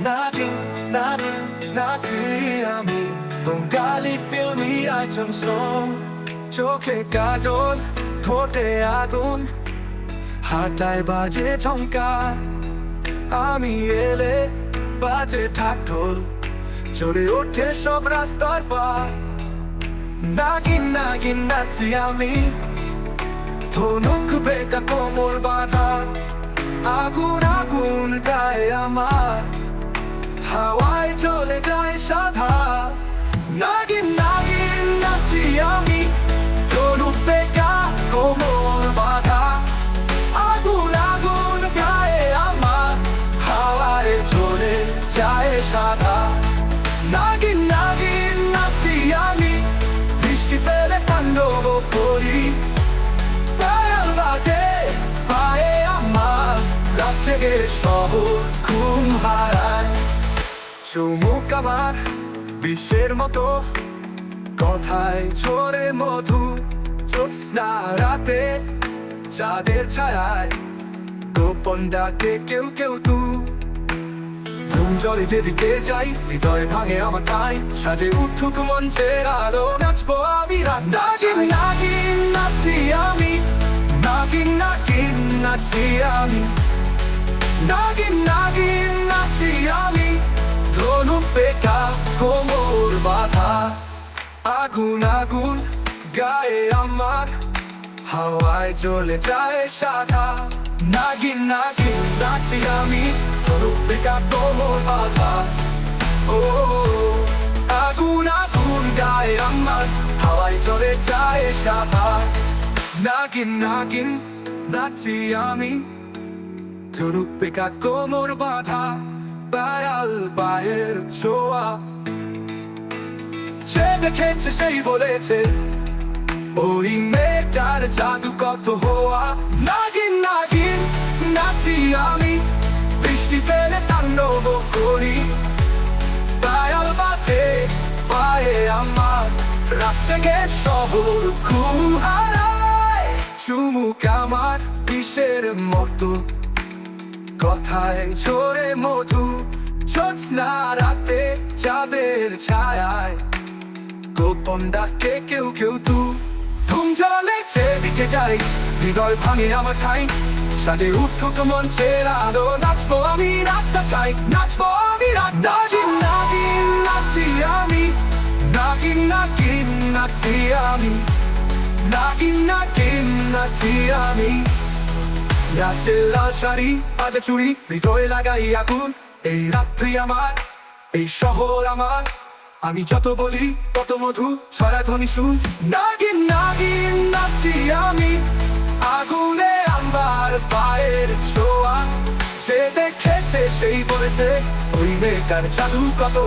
나긴 나는 나지 আমি 동갈이 filmy item song চোখে কাজল ঠোঁটে আগুন হাতায় বাজে ঝঙ্কার আমি এলে বাজে ঢাকঢোল চড়ে ওঠে সব রাস্তার পার নাগিন নাগিন নাচি আমি ধনুক বেটা কোমর বাঁধা আগুন আগুন গায়ে আমার সাধা নাগিন নাগিন নাচি আমি। দৃষ্টি ফেলে তাণ্ডব করি। পায়াল বাজে, পায়ে আমার রাত জেগে শহর ঘুম হারায়। চুমুক আমার বিশ্বের মতো, কথায় ঝরে মধু জ্যোৎস্না রাতে চাঁদের ছায়ায়। গোপন ডাকে কেউ কেউ তু ঘুম জলে যেদিকে যাই, হৃদয় ভাঙে আমার ঠাই সাজে উঠুক মঞ্চের আলো, নাচবো আমি নাগিন নাগিন নাচি আমি। নাগিন নাগিন, নাচি আমি। নাগিন নাগিন, নাচি আমি। ধনু পেটা কোমর বাধা। আগুন আগুন, গায়ে আমার। হাওয়ায় চলে যায় সাধা। নাগিন নাগিন, নাচি আমি ধনু পেটা কোমর বাধা ও, আগুন আগুন গায়ে আমার হাওয়ায় চলে যায় সাধা নাগিন নাগিন, নাচি আমি, ধনুক পেকা কোমর বাঁধা বায়াল পায়ের ছোঁয়া। সে দেখেছে, সেই বলেছে ওই মেয়েটার জাদু কত হওয়া নাগিন নাগিন নাচি আমি বৃষ্টি ফেলে তাণ্ডব করি বায়াল বাজে পায়ে আমার রাত জেগে শহর ঘুম হারায় চুমুক আমার বিষের মতো কথায় ঝরে মধু জ্যোৎস্না রাতে চাঁদের ছায়ায় গোপন ডাকে কেউ কেউ তু ধুম জলে যেদিকে যাই, হৃদয় ভাঙে আমার ঠাই। সাজে উঠুক মঞ্চের আলো, নাচবো আমি, রাতটা চাই। নাচবো আমি, রাতটা নাগিন নাচি আমি, নাগিন নাগিন নাচি আমি, নাগিন নাগিন নাচি আমি। নাচে লাল শাড়ি বাজে চুড়ি হৃদয়ে লাগাই আগুন, এই রাত্রি আমার, এই শহর আমার। আমি যত বলি, তত মধু ছড়া ধ্বনি শুন নাগিন নাগিন নাচি আমি। আগুনে আমার পায়ের ছোঁয়া। সে দেখেছে, সেই বলেছে, ওই মেয়েটার জাদু কত